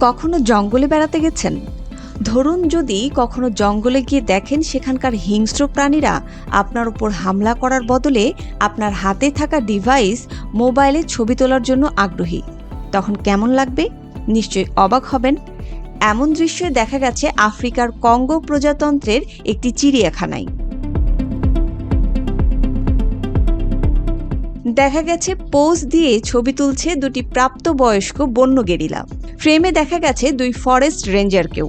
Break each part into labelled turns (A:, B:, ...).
A: কখনো জঙ্গলে বেড়াতে গেছেন? ধরুন যদি কখনো জঙ্গলে গিয়ে দেখেন সেখানকার হিংস্র প্রাণীরা আপনার উপর হামলা করার বদলে আপনার হাতে থাকা ডিভাইস মোবাইলে ছবি তোলার জন্য আগ্রহী, তখন কেমন লাগবে? নিশ্চয়ই অবাক হবেন। এমন দৃশ্য দেখা গেছে আফ্রিকার কঙ্গো প্রজাতন্ত্রের একটি চিড়িয়াখানায়। দেখা গেছে পোজ দিয়ে ছবি তুলছে দুটি প্রাপ্তবয়স্ক বন্য গেরিলা। ফ্রেমে দেখা গেছে দুই ফরেস্ট রেঞ্জারকেও।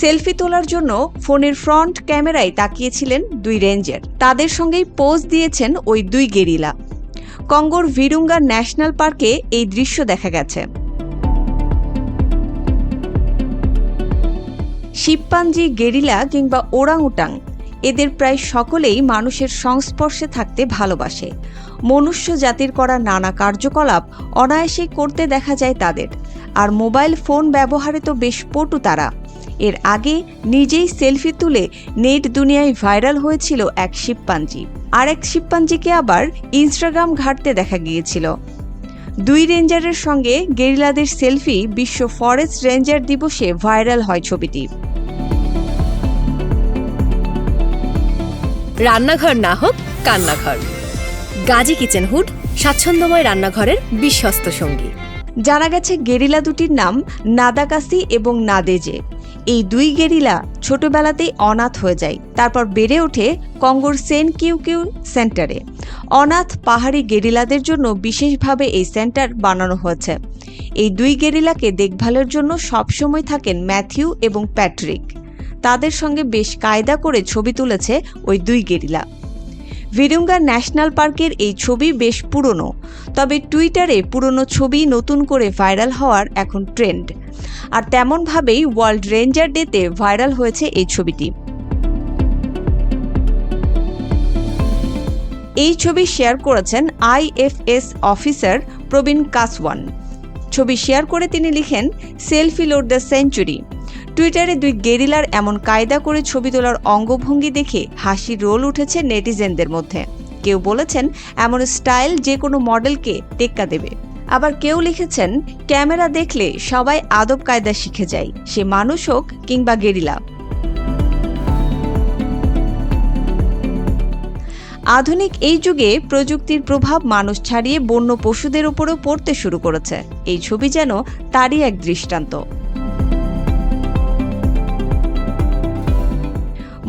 A: সেলফি তোলার জন্য ফোনের ফ্রন্ট ক্যামেরায় তাকিয়েছিলেন দুই রেঞ্জার। তাদের সঙ্গেই পোজ দিয়েছেন ওই দুই গেরিলা। কঙ্গোর ভিরুঙ্গা ন্যাশনাল পার্কে এই দৃশ্য দেখা গেছে। শিবপাঞ্জি গেরিলা কিংবা ওরাংউটাং, এদের প্রায় সকলেই মানুষের সংস্পর্শে থাকতে ভালোবাসে। মনুষ্য জাতির করা নানা কার্যকলাপ অনায়াসেই করতে দেখা যায় তাদের। আর মোবাইল ফোন ব্যবহারে তো বেশ পটু তারা। এর আগে নিজেই সেলফি তুলে নেট দুনিয়ায় ভাইরাল হয়েছিল এক শিবপাঞ্জি। আর এক শিবপাঞ্জিকে আবার ইনস্টাগ্রাম ঘাটতে দেখা গিয়েছিল। দুই রেঞ্জারের সঙ্গে গেরিলাদের সেলফি বিশ্ব ফরেস্ট রেঞ্জার দিবসে ভাইরাল হয় ছবিটি।
B: রান্নাঘর না হোক, কান্নাঘর। গাজী কিচেন হুড, স্বাচ্ছন্দ্যময় রান্নাঘরের বিশ্বস্ত সঙ্গী।
A: জানা গেছে গেরিলা দুটির নাম নাদাকাসি এবং নাদেজে। এই দুই গেরিলা ছোটবেলাতেই অনাথ হয়ে যায়, তারপর বেড়ে ওঠে কঙ্গোর সেন কিউ কিউ সেন্টারে। অনাথ পাহাড়ি গেরিলাদের জন্য বিশেষভাবে এই সেন্টার বানানো হয়েছে। এই দুই গেরিলাকে দেখভালের জন্য সবসময় থাকেন ম্যাথিউ এবং প্যাট্রিক। তাদের সঙ্গে বেশ কায়দা করে ছবি তুলেছে ওই দুই গেরিলা। ভিরুঙ্গা ন্যাশনাল পার্কের এই ছবি বেশ পুরনো, তবে টুইটারে পুরনো ছবি নতুন করে ভাইরাল হওয়ার এখন ট্রেন্ড। আর তেমনভাবেই ওয়ার্ল্ড রেঞ্জার ডেতে ভাইরাল হয়েছে এই ছবিটি। এই ছবি শেয়ার করেছেন আইএফএস অফিসার প্রবীণ কাসওয়ান। ছবি শেয়ার করে তিনি লিখেন, সেলফি লোড দ্য সেঞ্চুরি। টুইটারে দুই গেরিলার এমন কায়দা করে ছবি তোলার অঙ্গভঙ্গি দেখে হাসির রোল উঠেছে নেটিজেনদের মধ্যে। কেউ বলেছেন, এমন স্টাইল যে কোনো মডেলকে টেক্কা দেবে। আবার কেউ লিখেছেন, ক্যামেরা দেখলে সবাই আদব কায়দা শিখে যায়, সে মানুষ হোক কিংবা গেরিলা। আধুনিক এই যুগে প্রযুক্তির প্রভাব মানুষ ছাড়িয়ে বন্য পশুদের উপরেও পড়তে শুরু করেছে। এই ছবি যেন তারই এক দৃষ্টান্ত।